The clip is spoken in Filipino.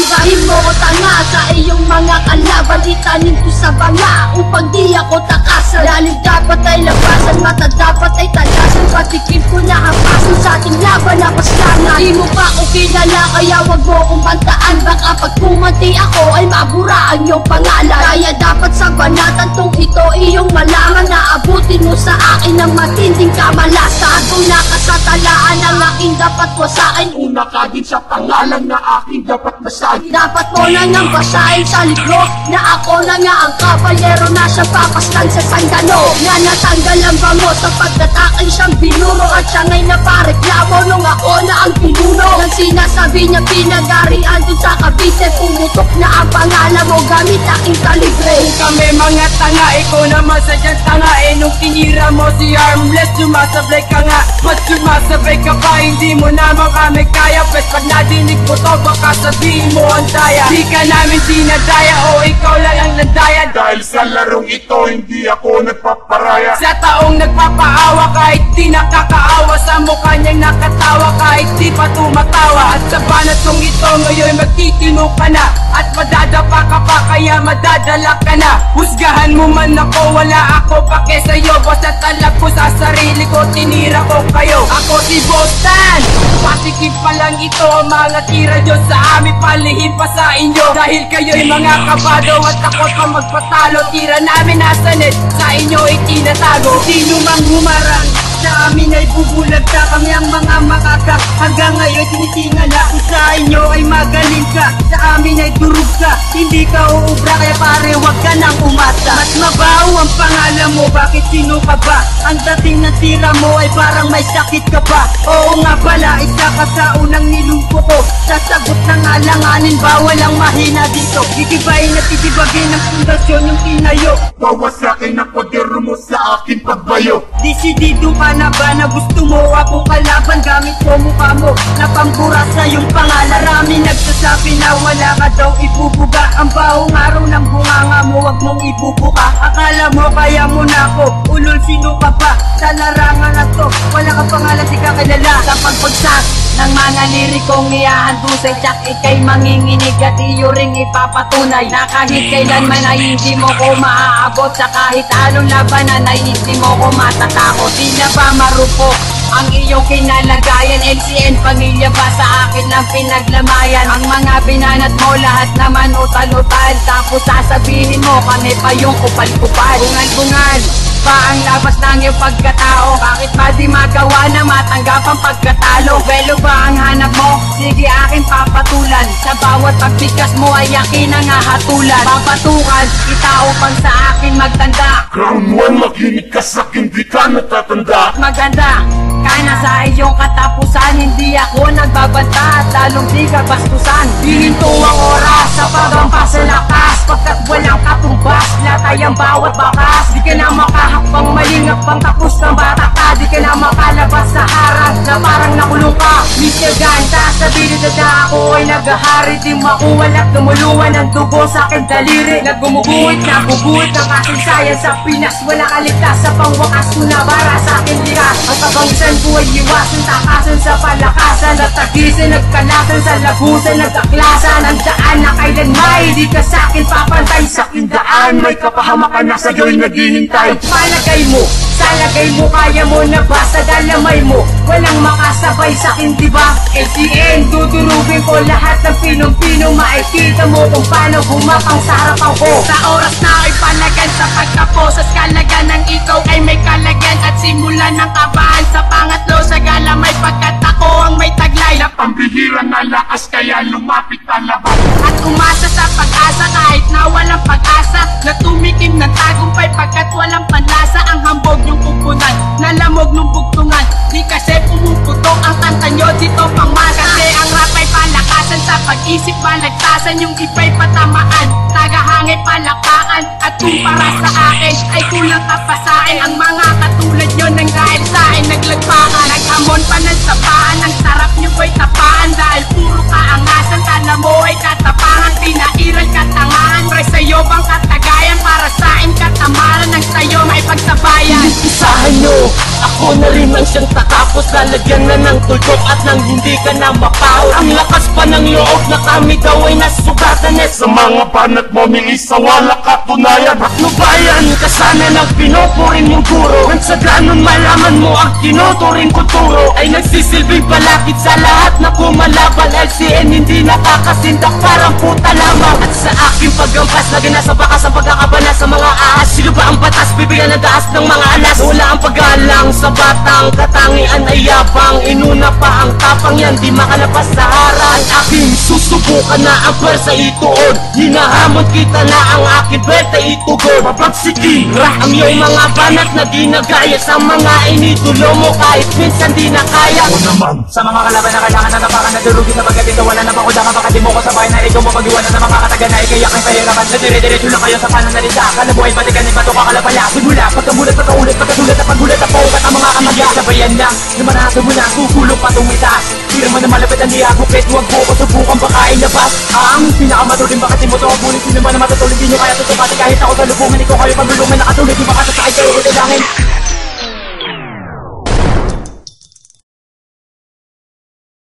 Ibahin mo ko tanga sa iyong mga kalaban Itanin ko sa banga upang di ako takasan. Lalim dapat ay labasan, mata dapat ay talasan Patikim ko na hampasan sa ating laban na paslanan Di mo pa ako kilala kaya wag mo kong pumanti ako ay mabura ang iyong pangalan. Kaya dapat sa banatan tong ito iyong malaman Na abutin mo sa akin ng matinding kamalasan. Kung nakasatalaan ang aking dapat wasain Una ka sa pangalan na aking dapat basahin. Dapat mo na ngang basahin sa libro Na ako na nga ang kabalyero na siya papastan sa sanggano Na natanggal ang bango sapagkat akin siyang binuro At siya nga'y napareklamo nung ako na ang pinuno. Nang sinasabi niya pinagarian dun sa Cavite Pumutok na ang pangalan mo gamit aking kalibre Kami mga tanga, ikaw naman sadyang tanga. Eh nung tinira mo si Armless, sumasablay ka nga. Mas sumasabay ka pa, hindi mo naman kami kaya. Pwes pag nadinig mo to, baka sabihin mo ang daya. Di ka namin dinadaya, o ikaw lang ang nadaya Dahil sa larong ito hindi ako nagpaparaya. Sa taong nagpapaawa kahit di nakakaawa Sa mukha niyang nakatawa kahit di pa tumatawa. At sa banat kong ito ngayon magtitino ka na At madadapa ka pa kaya madadala ka na. Husgahan mo man ako wala ako pake sa'yo Basta talab ko sa sarili ko tinira ko kayo. Ako si Bostan Pasikip pa lang ito mga tira nyo sa amin Palihim pa sa inyo. Dahil kayo'y mga kabado at takot pa magpatalo Tira namin nasanit sa inyo itinatago Sino mang humarang sa amin ay bubulag ka. Kami ang mga makaka. Hanggang ngayon tinitingala ko sa inyo ay magaling ka. Sa amin ay durug ka. Hindi ka uubra kaya pare wag ka nang umasa. Mas mabaho ang pangalan mo bakit sino ka ba? Ang dating ng tira mo ay parang may sakit ka pa. Oo nga pala isa ka sa unang nilumpo ko. Sasagot ng alanganin bawal ang mahina dito. Gigibayin at titibagin ng pundasyon yung tinayo Wawasakin ang poder mo sa akin pagbayo. Desidido ka na ba na gusto mo akong kalaban. Gamit mo mukha mo na pambura sa iyong pangalan. Marami nagsasabi na wala ka daw ibubuga. Ang bahong araw ng bunganga mo wag mong ibubuka. Akala mo kaya mo na ako Ulol sino ka ba sa larangan na to Wala ka pangalan di ka kilala. Sa pagbagsak ng mga lirikong iahandusay Tsak ikay manginginig at iyo ring ipapatunay. Na kahit kailanman ay hindi mo ko maaabot Sa kahit anong labanan ay hindi mo ko matatakot. Di na ba marupok ang iyong kinalagayan? LCN pamilya ba sa akin ang pinaglamayan? Ang mga binanat mo lahat naman utal-utal Tapos sasabihin mo kami pa yung kupal-kupal. Bungal-bungal pa ang labas ng iyong pagkatao. Bakit ba di magawa na matanggap ang pagkatalo? Welo ba ang hanap mo? Sige akin papatulan. Sa bawat pagbigas mo ay akin ang hahatulan Papatukan kita upang sa akin magtanda. Crown 1 makinig ka sa'kin di ka natatanda. At maganda Kana sa iyong katapusan Hindi ako nagbabanta At lalong di ka bastusan. Hihinto ang oras Sa pagampas sa lakas. Pagkat walang katumbas Latay ang bawat bakas. Di ka na makahakbang malingap Pang tapos ng bata ka. Di ka na makalabas sa harang Na parang nakulong ka. Mr. Ganta Sa bilid na ako ay naghahari Di makuwalak Lumuluwan ang dugo sa aking daliri. Nagumuguhit na bubuhit Ang aking sayan sa Pinas. Wala kaligtas sa pangwakas ko na para sa akin likas. Ang kabangisan ko ay iwasan Takasan sa palakasan. At tagisan Nagkalasan sa labusan Nagkaklasan. Ang daan na kailan may Di ka sa akin papantay. Sa akin daan May kapahamakan na sa'yo'y naghihintay. Palagay mo, sa lagay mo kaya mo na ba? Sa dalamay mo Walang makasabay sa akin diba LCN, dudurugin ko lahat ng pinong-pino. Makikita mo kung paano humapang sa harapan ko Sa oras na ay palagan sa pagkapos Sa kalagan ng ikaw ay may kalagyan. At simulan ng kabahan sa pangatlo Sa gala may Pambihira na lakas kaya lumapit palaban at umasa sa pag-asa kahit na walang pag-asa. Na tumikim ng tagumpay pagkat walang panlasa. Ang hambog yung pupunan, nalamog nung bugtungan. Di kasi pumuputok ang kanta nyo dito pang Kasi ang rap ay palakasan sa pag-isip balagtasan Yung iba'y patamaan, tagahangay palakpakan. At kung para sa akin ay kulang kapasain Ang mga katulad nyo nang dahil sa akin naglagpakan Naghamon pa ng sapaan, ang sarap nyo ba'y tapaan. Dahil puro kaangasan, kala mo ay katapangan Pinairal katangahan, pre sa'yo bang katagayan Para sa akin katamaran, ang sa'yo may pagsabayan Isahan nyo Ako na rin ang siyang tatapos. Lalagyan na ng tuldok at nang hindi ka na mapaw Ang lakas pa ng loob na kami daw ay nasa mga banat mo Mingis sa wala katunayan. Nubayan ka sana ng pinupuring yung guro Nang sa ganun malaman mo ang tinuturing ko turo Ay nagsisilbing palakit sa lahat na kumalaban. LCN hindi nakakasindak parang puta lamang. At sa aking paggampas na ginasa baka sa pagkakabala sa mga ahas. Sino ba ang batas? Bibigyan ng daas ng mga alas Wala ang paggalang sa batang katangian ay yabang Inuna pa ang tapang yan di makalabas sa harang. Aking susubukan na ang pwersa ituon Hinahamon kita na ang aking beta itugon Papagsiki ang iyong mga banat na ginagaya Sa mga initulo mo kahit minsan di na kaya. O naman Sa mga kalaban na kailangan na napakan na durugi sa pagkat ito Wala na pakuda ka baka di mo ko sabay na ikaw mapag-iwanan ng mga kataga na ikayak ang pahirapan Na dire-diretso lang kayo sa pananalita Kalabuhay batikan ni bato kakalapala Simula pagkamulat pagkaulit pagkasulat at paggulat at paukat ang mga kamagya Sabayan lang Lumanasa mo na kukulong patong itaas Di naman na malapit ang niyagupit Huwag po ko subukan baka ilabas Ang pinakamatuloy bakit mo to Ngunit sino man na matutulog di nyo kaya tutupati Kahit ako sa lubungan ikaw kayo pagulungan Nakatulog di makasasakay kayo ulilangin